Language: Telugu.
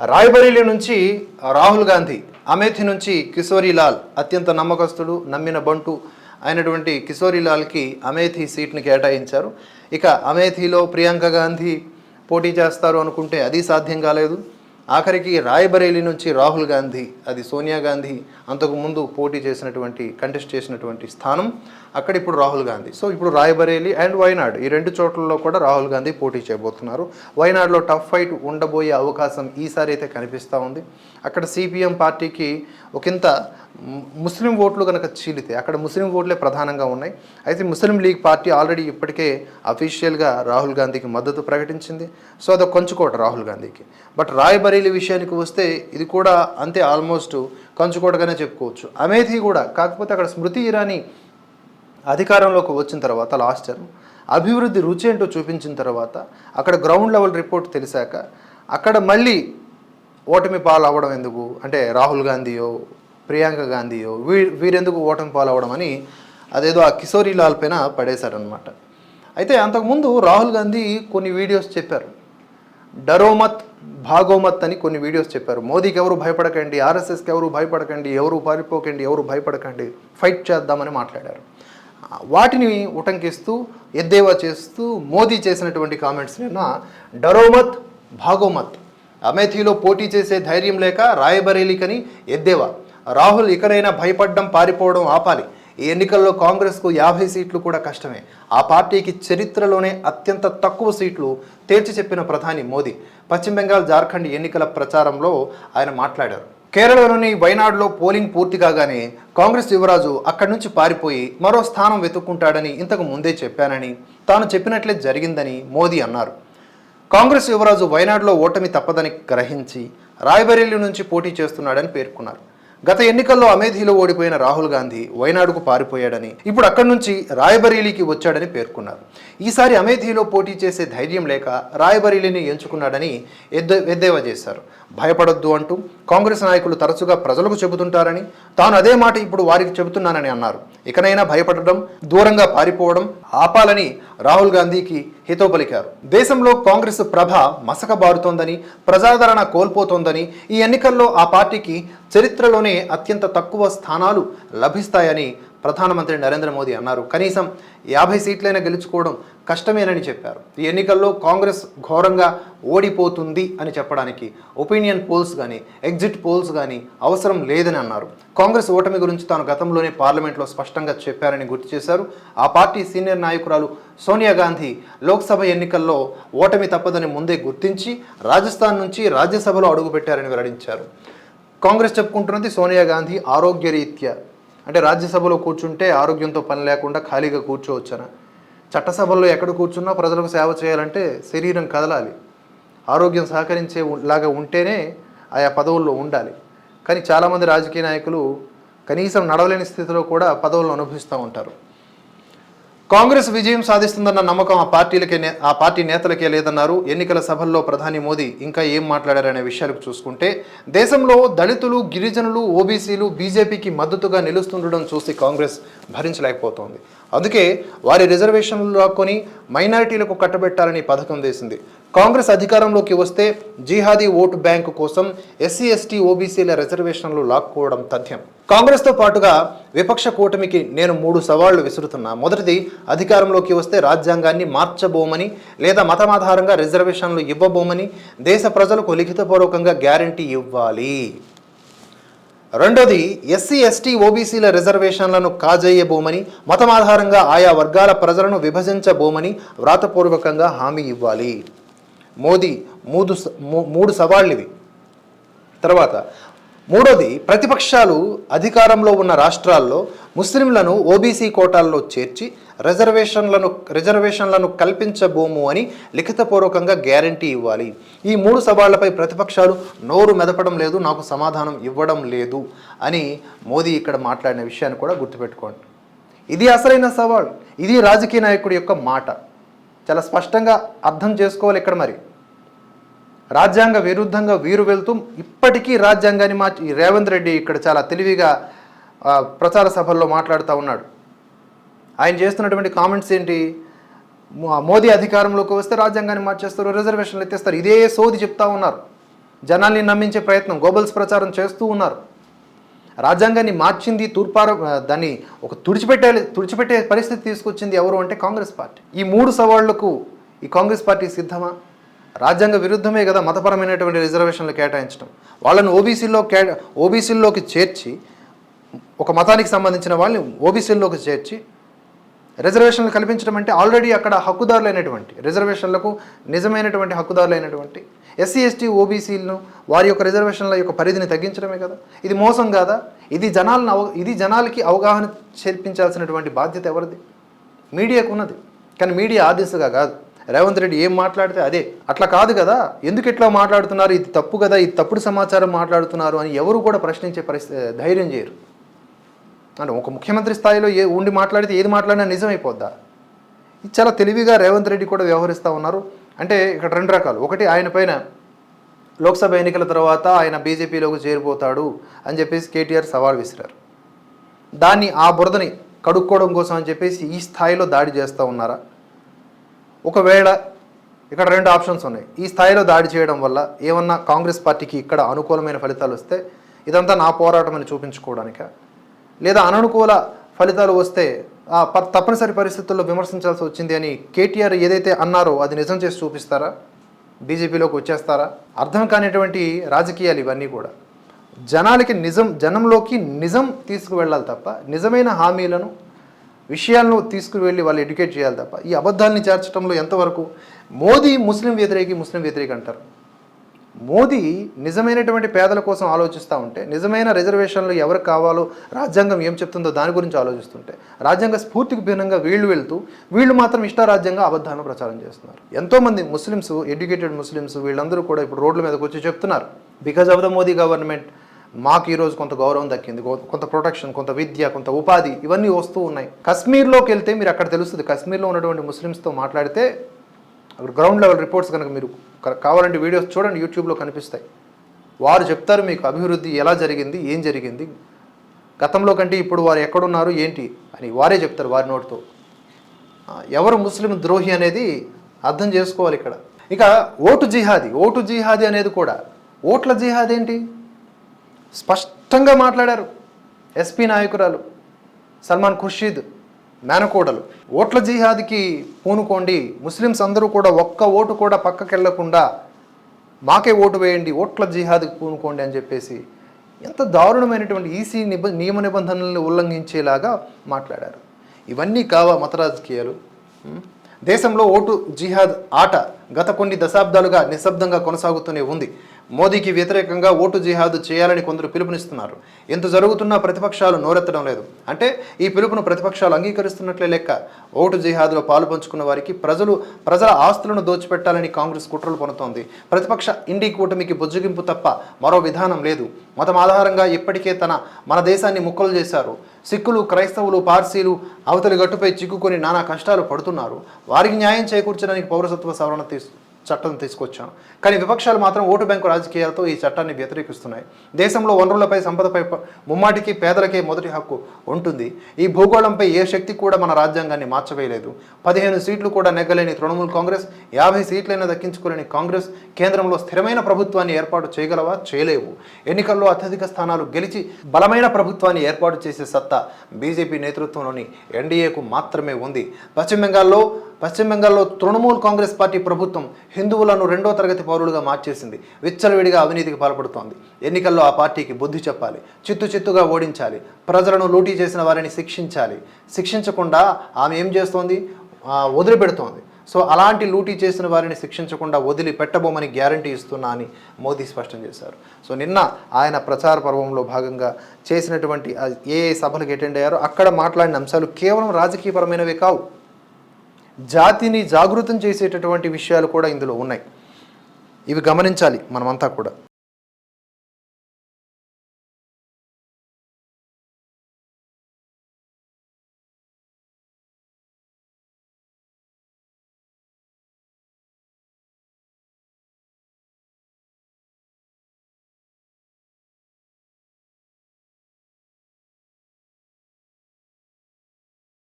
రాయ్బరేలీ నుంచి రాహుల్ గాంధీ అమేథి నుంచి కిశోరీలాల్ అత్యంత నమ్మకస్తుడు నమ్మిన బంటు అయినటువంటి కిశోరీలాల్కి అమేథి సీట్ని కేటాయించారు. ఇక అమేథిలో ప్రియాంక గాంధీ పోటీ చేస్తారు అనుకుంటే అది సాధ్యం కాలేదు. ఆఖరికి రాయబరేలీ నుంచి రాహుల్ గాంధీ అది సోనియా గాంధీ అంతకు ముందు పోటీ చేసినటువంటి కంటెస్ట్ చేసినటువంటి స్థానం అక్కడ ఇప్పుడు రాహుల్ గాంధీ. సో ఇప్పుడు రాయబరేలీ అండ్ వైనాడ్ ఈ రెండు చోట్లలో కూడా రాహుల్ గాంధీ పోటీ చేయబోతున్నారు. వైనాడ్లో టఫ్ ఫైట్ ఉండబోయే అవకాశం ఈసారి అయితే కనిపిస్తూ ఉంది. అక్కడ సిపిఎం పార్టీకి ఒకంత ముస్లిం ఓట్లు కనుక చీలితే అక్కడ ముస్లిం ఓట్లే ప్రధానంగా ఉన్నాయి. అయితే ముస్లిం లీగ్ పార్టీ ఆల్రెడీ ఇప్పటికే అఫీషియల్గా రాహుల్ గాంధీకి మద్దతు ప్రకటించింది. సో అదొక కంచుకోట రాహుల్ గాంధీకి. బట్ రాయ్బరేలీ విషయానికి వస్తే ఇది కూడా అంతే ఆల్మోస్ట్ కంచుకోటగానే చెప్పుకోవచ్చు. అమేథీ కూడా కాకపోతే అక్కడ స్మృతి ఇరానీ అధికారంలోకి వచ్చిన తర్వాత లాస్ట్ టర్మ్ అభివృద్ధి రుచి ఏంటో చూపించిన తర్వాత అక్కడ గ్రౌండ్ లెవెల్ రిపోర్ట్ తెలిసాక అక్కడ మళ్ళీ ఓటమి పాలు అవ్వడం ఎందుకు? అంటే రాహుల్ గాంధీయో ప్రియాంక గాంధీయో వీ వీరెందుకు ఓటమి పాలు అవ్వడం అని అదేదో ఆ కిశోరీ లాల్ పైన పడేశారనమాట అయితే అంతకుముందు రాహుల్ గాంధీ కొన్ని వీడియోస్ చెప్పారు. డరోమత్ భాగోమత్ అని కొన్ని వీడియోస్ చెప్పారు. మోదీకి ఎవరు భయపడకండి ఆర్ఎస్ఎస్కి ఎవరు భయపడకండి ఎవరు పారిపోకండి ఎవరు భయపడకండి ఫైట్ చేద్దామని మాట్లాడారు. వాటిని ఉటంకిస్తూ ఎద్దేవా చేస్తూ మోదీ చేసినటువంటి కామెంట్స్ నిన్న డరోమత్ భాగోమత్. అమేథీలో పోటీ చేసే ధైర్యం లేక రాయబరేలీకని ఎద్దేవా. రాహుల్ ఇకనైనా భయపడ్డం పారిపోవడం ఆపాలి. ఈ ఎన్నికల్లో కాంగ్రెస్కు యాభై సీట్లు కూడా కష్టమే. ఆ పార్టీకి చరిత్రలోనే అత్యంత తక్కువ సీట్లు తేల్చి చెప్పిన ప్రధాని మోదీ. పశ్చిమ బెంగాల్ జార్ఖండ్ ఎన్నికల ప్రచారంలో ఆయన మాట్లాడారు. కేరళలోని వైనాడులో పోలింగ్ పూర్తి కాగానే కాంగ్రెస్ యువరాజు అక్కడి నుంచి పారిపోయి మరో స్థానం వెతుక్కుంటాడని ఇంతకు ముందే చెప్పానని తాను చెప్పినట్లే జరిగిందని మోదీ అన్నారు. కాంగ్రెస్ యువరాజు వైనాడులో ఓటమి తప్పదని గ్రహించి రాయ్బరేలీ నుంచి పోటీ చేస్తున్నాడని పేర్కొన్నారు. గత ఎన్నికల్లో అమేధిలో ఓడిపోయిన రాహుల్ గాంధీ వైనాడుకు పారిపోయాడని ఇప్పుడు అక్కడి నుంచి రాయబరేలీకి వచ్చాడని పేర్కొన్నారు. ఈసారి అమేధిలో పోటీ చేసే ధైర్యం లేక రాయబరేలీని ఎంచుకున్నాడని ఎద్దేవా చేశారు. భయపడొద్దు అంటూ కాంగ్రెస్ నాయకులు తరచుగా ప్రజలకు చెబుతుంటారని తాను అదే మాట ఇప్పుడు వారికి చెబుతున్నానని అన్నారు. ఇకనైనా భయపడడం దూరంగా పారిపోవడం ఆపాలని రాహుల్ గాంధీకి హితో పలికారు దేశంలో కాంగ్రెస్ ప్రభ మసకబారుతోందని ప్రజాదరణ కోల్పోతోందని ఈ ఎన్నికల్లో ఆ పార్టీకి చరిత్రలోనే అత్యంత తక్కువ స్థానాలు లభిస్తాయని ప్రధానమంత్రి నరేంద్ర మోదీ అన్నారు. కనీసం యాభై సీట్లైనా గెలుచుకోవడం కష్టమేనని చెప్పారు. ఈ ఎన్నికల్లో కాంగ్రెస్ ఘోరంగా ఓడిపోతుంది అని చెప్పడానికి ఒపీనియన్ పోల్స్ కానీ ఎగ్జిట్ పోల్స్ కానీ అవసరం లేదని అన్నారు. కాంగ్రెస్ ఓటమి గురించి తాను గతంలోనే పార్లమెంట్లో స్పష్టంగా చెప్పారని గుర్తు చేశారు. ఆ పార్టీ సీనియర్ నాయకురాలు సోనియా గాంధీ లోక్సభ ఎన్నికల్లో ఓటమి తప్పదని ముందే గుర్తించి రాజస్థాన్ నుంచి రాజ్యసభలో అడుగుపెట్టారని వెల్లడించారు. కాంగ్రెస్ చెప్పుకుంటున్నది సోనియా గాంధీ ఆరోగ్యరీత్యా. అంటే రాజ్యసభలో కూర్చుంటే ఆరోగ్యంతో పని లేకుండా ఖాళీగా కూర్చోవచ్చన. చట్టసభల్లో ఎక్కడ కూర్చున్నా ప్రజలకు సేవ చేయాలంటే శరీరం కదలాలి. ఆరోగ్యం సహకరించే ఉ- లాగా ఉంటేనే ఆయా పదవుల్లో ఉండాలి. కానీ చాలామంది రాజకీయ నాయకులు కనీసం నడవలేని స్థితిలో కూడా పదవులను అనుభవిస్తూ ఉంటారు. కాంగ్రెస్ విజయం సాధిస్తుందన్న నమ్మకం ఆ పార్టీలకే ఆ పార్టీ నేతలకే లేదన్నారు. ఎన్నికల సభల్లో ప్రధాని మోదీ ఇంకా ఏం మాట్లాడారనే విషయాలకు చూసుకుంటే దేశంలో దళితులు గిరిజనులు ఓబీసీలు బీజేపీకి మద్దతుగా నిలుస్తుండడం చూసి కాంగ్రెస్ భరించలేకపోతోంది. అందుకే వారి రిజర్వేషన్లు లాక్కొని మైనారిటీలకు కట్టబెట్టాలని పథకం వేసింది. కాంగ్రెస్ అధికారంలోకి వస్తే జిహాదీ ఓటు బ్యాంకు కోసం ఎస్సీ ఎస్టీ ఓబీసీల రిజర్వేషన్లు లాక్కోవడం తథ్యం. కాంగ్రెస్తో పాటుగా విపక్ష కూటమికి నేను మూడు సవాళ్ళు విసురుతున్నా. మొదటిది అధికారంలోకి వస్తే రాజ్యాంగాన్ని మార్చబోమని లేదా మతమాధారంగా రిజర్వేషన్లు ఇవ్వబోమని దేశ ప్రజలకు లిఖితపూర్వకంగా గ్యారంటీ ఇవ్వాలి. రెండోది ఎస్సీ ఎస్టీ ఓబీసీల రిజర్వేషన్లను కాజేయబోమని మతమాధారంగా ఆయా వర్గాల ప్రజలను విభజించబోమని వ్రాతపూర్వకంగా హామీ ఇవ్వాలి. మోదీ మూడు మూడు సవాళ్ళు ఇవి తర్వాత మూడోది ప్రతిపక్షాలు అధికారంలో ఉన్న రాష్ట్రాల్లో ముస్లింలను ఓబీసీ కోటాల్లో చేర్చి రిజర్వేషన్లను రిజర్వేషన్లను కల్పించబోము అని లిఖితపూర్వకంగా గ్యారంటీ ఇవ్వాలి. ఈ మూడు సవాళ్ళపై ప్రతిపక్షాలు నోరు మెదపడం లేదు నాకు సమాధానం ఇవ్వడం లేదు అని మోదీ ఇక్కడ మాట్లాడిన విషయాన్ని కూడా గుర్తుపెట్టుకోండి. ఇది అసలైన సవాల్ ఇది రాజకీయ నాయకుడి యొక్క మాట. చాలా స్పష్టంగా అర్థం చేసుకోవాలి ఇక్కడ మరి. రాజ్యాంగ విరుద్ధంగా వీరు వెళ్తూ ఇప్పటికీ రాజ్యాంగాన్ని మార్చి రేవంత్ రెడ్డి ఇక్కడ చాలా తెలివిగా ప్రచార సభల్లో మాట్లాడుతూ ఉన్నాడు. ఆయన చేస్తున్నటువంటి కామెంట్స్ ఏంటి? మోదీ అధికారంలోకి వస్తే రాజ్యాంగాన్ని మార్చేస్తారు రిజర్వేషన్లు ఎత్తేస్తారు. ఇదే సోది చెప్తా ఉన్నారు. జనాల్ని నమ్మించే ప్రయత్నం గోబల్స్ ప్రచారం చేస్తూ ఉన్నారు. రాజ్యాంగాన్ని మార్చింది తూర్పార దాన్ని ఒక తుడిచిపెట్టే తుడిచిపెట్టే పరిస్థితి తీసుకొచ్చింది ఎవరు అంటే కాంగ్రెస్ పార్టీ. ఈ మూడు సవాళ్ళకు ఈ కాంగ్రెస్ పార్టీ సిద్ధమా? రాజ్యాంగ విరుద్ధమే కదా మతపరమైనటువంటి రిజర్వేషన్లు కేటాయించడం. వాళ్ళని ఓబీసీలో కే ఓబీసీల్లోకి చేర్చి ఒక మతానికి సంబంధించిన వాళ్ళని ఓబీసీల్లోకి చేర్చి రిజర్వేషన్లు కల్పించడం అంటే ఆల్రెడీ అక్కడ హక్కుదారులైనటువంటి రిజర్వేషన్లకు నిజమైనటువంటి హక్కుదారులైనటువంటి ఎస్సీ ఎస్టీ ఓబీసీలను వారి యొక్క రిజర్వేషన్ల యొక్క పరిధిని తగ్గించడమే కదా? ఇది మోసం కాదా? ఇది జనాలను అవ ఇది జనాలకి అవగాహన చేర్పించాల్సినటువంటి బాధ్యత ఎవరిది? మీడియాకు ఉన్నది. కానీ మీడియా ఆ దిశగా కాదు. రేవంత్ రెడ్డి ఏం మాట్లాడితే అదే. అట్లా కాదు కదా? ఎందుకు ఇట్లా మాట్లాడుతున్నారు? ఇది తప్పు కదా? ఇది తప్పుడు సమాచారం మాట్లాడుతున్నారు అని ఎవరు కూడా ప్రశ్నించే పరిస్థితి ధైర్యం చేయరు. అంటే ఒక ముఖ్యమంత్రి స్థాయిలో ఏ ఉండి మాట్లాడితే ఏది మాట్లాడినా నిజమైపోద్దా? ఇది చాలా తెలివిగా రేవంత్ రెడ్డి కూడా వ్యవహరిస్తూ ఉన్నారు. అంటే ఇక్కడ రెండు రకాలు. ఒకటి ఆయన పైన లోక్సభ ఎన్నికల తర్వాత ఆయన బీజేపీలోకి చేరిపోతాడు అని చెప్పేసి కేటీఆర్ సవాల్ విసిరారు. దాన్ని ఆ బురదని కడుక్కోవడం కోసం అని చెప్పేసి ఈ స్థాయిలో దాడి చేస్తూ ఉన్నారా? ఒకవేళ ఇక్కడ రెండు ఆప్షన్స్ ఉన్నాయి. ఈ స్థాయిలో దాడి చేయడం వల్ల ఏమన్నా కాంగ్రెస్ పార్టీకి ఇక్కడ అనుకూలమైన ఫలితాలు వస్తే ఇదంతా నా పోరాటం అని చూపించుకోవడానిక? లేదా అననుకూల ఫలితాలు వస్తే ఆ ప- తప్పనిసరి పరిస్థితుల్లో విమర్శించాల్సి వచ్చింది అని కేటీఆర్ ఏదైతే అన్నారో అది నిజం చేసి చూపిస్తారా? బీజేపీలోకి వచ్చేస్తారా? అర్థం కానిటువంటి రాజకీయాలు ఇవన్నీ కూడా. జనాలకి నిజం జనంలోకి నిజం తీసుకువెళ్ళాలి తప్ప నిజమైన హామీలను విషయాలను తీసుకువెళ్ళి వాళ్ళు ఎడ్యుకేట్ చేయాలి తప్ప ఈ అబద్ధాలని చేర్చడంలో ఎంతవరకు మోదీ ముస్లిం వ్యతిరేకి ముస్లిం వ్యతిరేకి అంటారు? మోదీ నిజమైనటువంటి పేదల కోసం ఆలోచిస్తూ ఉంటే నిజమైన రిజర్వేషన్లు ఎవరికి కావాలో రాజ్యాంగం ఏం చెప్తుందో దాని గురించి ఆలోచిస్తుంటే రాజ్యాంగ స్ఫూర్తికి భిన్నంగా వీళ్ళు వెళ్తూ వీళ్ళు మాత్రం ఇష్టారాజ్యంగా అబద్ధాలను ప్రచారం చేస్తున్నారు. ఎంతోమంది ముస్లిమ్స్ ఎడ్యుకేటెడ్ ముస్లిమ్స్ వీళ్ళందరూ కూడా ఇప్పుడు రోడ్ల మీదకి వచ్చి చెప్తున్నారు. Because of the Modi government మాకు ఈరోజు కొంత గౌరవం దక్కింది కొంత ప్రొటెక్షన్ కొంత విద్య కొంత ఉపాధి ఇవన్నీ వస్తూ ఉన్నాయి. కశ్మీర్లోకి వెళ్తే మీరు అక్కడ తెలుస్తుంది కశ్మీర్లో ఉన్నటువంటి ముస్లిమ్స్తో మాట్లాడితే అక్కడ గ్రౌండ్ లెవెల్ రిపోర్ట్స్ కనుక మీరు కావాలంటే వీడియోస్ చూడండి యూట్యూబ్లో కనిపిస్తాయి. వారు చెప్తారు మీకు అభివృద్ధి ఎలా జరిగింది ఏం జరిగింది గతంలో కంటే ఇప్పుడు వారు ఎక్కడున్నారు ఏంటి అని వారే చెప్తారు వారి నోటితో. ఎవరు ముస్లిం ద్రోహి అనేది అర్థం చేసుకోవాలి ఇక్కడ. ఇక ఓటు జిహాదీ ఓటు జిహాది అనేది కూడా ఓట్ల జిహాదీ ఏంటి? స్పష్టంగా మాట్లాడారు. ఎస్పీ నాయకురాలు సల్మాన్ ఖుర్షీద్. మేనకోడలు. ఓట్ల జిహాద్కి పూనుకోండి. ముస్లిమ్స్ అందరూ కూడా ఒక్క ఓటు కూడా పక్కకెళ్ళకుండా మాకే ఓటు వేయండి ఓట్ల జిహాద్కి పూనుకోండి అని చెప్పేసి ఎంత దారుణమైనటువంటి ఈసీ నిబ నియమ నిబంధనలను ఉల్లంఘించేలాగా మాట్లాడారు. ఇవన్నీ కావా మత రాజకీయాలు? దేశంలో ఓటు జిహాద్ ఆట గత కొన్ని దశాబ్దాలుగా నిశ్శబ్దంగా కొనసాగుతూనే ఉంది. మోదీకి వ్యతిరేకంగా ఓటు జిహాదు చేయాలని కొందరు పిలుపునిస్తున్నారు. ఎంత జరుగుతున్నా ప్రతిపక్షాలు నోరెత్తడం లేదు. అంటే ఈ పిలుపును ప్రతిపక్షాలు అంగీకరిస్తున్నట్లే లెక్క. ఓటు జిహాదులో పాలు పంచుకున్న వారికి ప్రజలు ప్రజల ఆస్తులను దోచిపెట్టాలని కాంగ్రెస్ కుట్రలు పనుతోంది ప్రతిపక్ష ఇండి కూటమికి బుజ్జగింపు తప్ప మరో విధానం లేదు. మతం ఆధారంగా ఇప్పటికే తన మన దేశాన్ని ముక్కలు చేశారు. సిక్కులు క్రైస్తవులు పార్సీలు అవతలి గట్టుపై చిక్కుకొని నానా కష్టాలు పడుతున్నారు. వారికి న్యాయం చేకూర్చడానికి పౌరసత్వ సవరణ తీసు చట్టం తీసుకొచ్చాం కానీ విపక్షాలు మాత్రం ఓటు బ్యాంకు రాజకీయాలతో ఈ చట్టాన్ని వ్యతిరేకిస్తున్నాయి. దేశంలో వనరులపై సంపదపై ముమ్మాటికి పేదలకే మొదటి హక్కు ఉంటుంది. ఈ భూగోళంపై ఏ శక్తి కూడా మన రాజ్యాంగాన్ని మార్చవేయలేదు. పదిహేను సీట్లు కూడా నెగ్గలేని తృణమూల్ కాంగ్రెస్ యాభై సీట్లైనా దక్కించుకోలేని కాంగ్రెస్ కేంద్రంలో స్థిరమైన ప్రభుత్వాన్ని ఏర్పాటు చేయగలవా? చేయలేవు. ఎన్నికల్లో అత్యధిక స్థానాలు గెలిచి బలమైన ప్రభుత్వాన్ని ఏర్పాటు చేసే సత్తా బీజేపీ నేతృత్వంలోని ఎన్డీఏకు మాత్రమే ఉంది. పశ్చిమ బెంగాల్లో పశ్చిమ బెంగాల్లో తృణమూల్ కాంగ్రెస్ పార్టీ ప్రభుత్వం హిందువులను రెండో తరగతి పౌరులుగా మార్చేసింది. విచ్చలవిడిగా అవినీతికి పాల్పడుతోంది. ఎన్నికల్లో ఆ పార్టీకి బుద్ధి చెప్పాలి. చిత్తు చిత్తుగా ఓడించాలి. ప్రజలను లూటీ చేసిన వారిని శిక్షించాలి. శిక్షించకుండా ఆమె ఏం చేస్తోంది? వదిలిపెడుతోంది. సో అలాంటి లూటీ చేసిన వారిని శిక్షించకుండా వదిలి పెట్టబోమని గ్యారంటీ ఇస్తున్నా అని మోదీ స్పష్టం చేశారు. సో నిన్న ఆయన ప్రచార పర్వంలో భాగంగా చేసినటువంటి ఏ ఏ సభలకు అటెండ్ అయ్యారో అక్కడ మాట్లాడిన అంశాలు కేవలం రాజకీయపరమైనవే కావు. జాతిని జాగృతం చేసేటటువంటి విషయాలు కూడా ఇందులో ఉన్నాయి. ఇవి గమనించాలి మనమంతా కూడా.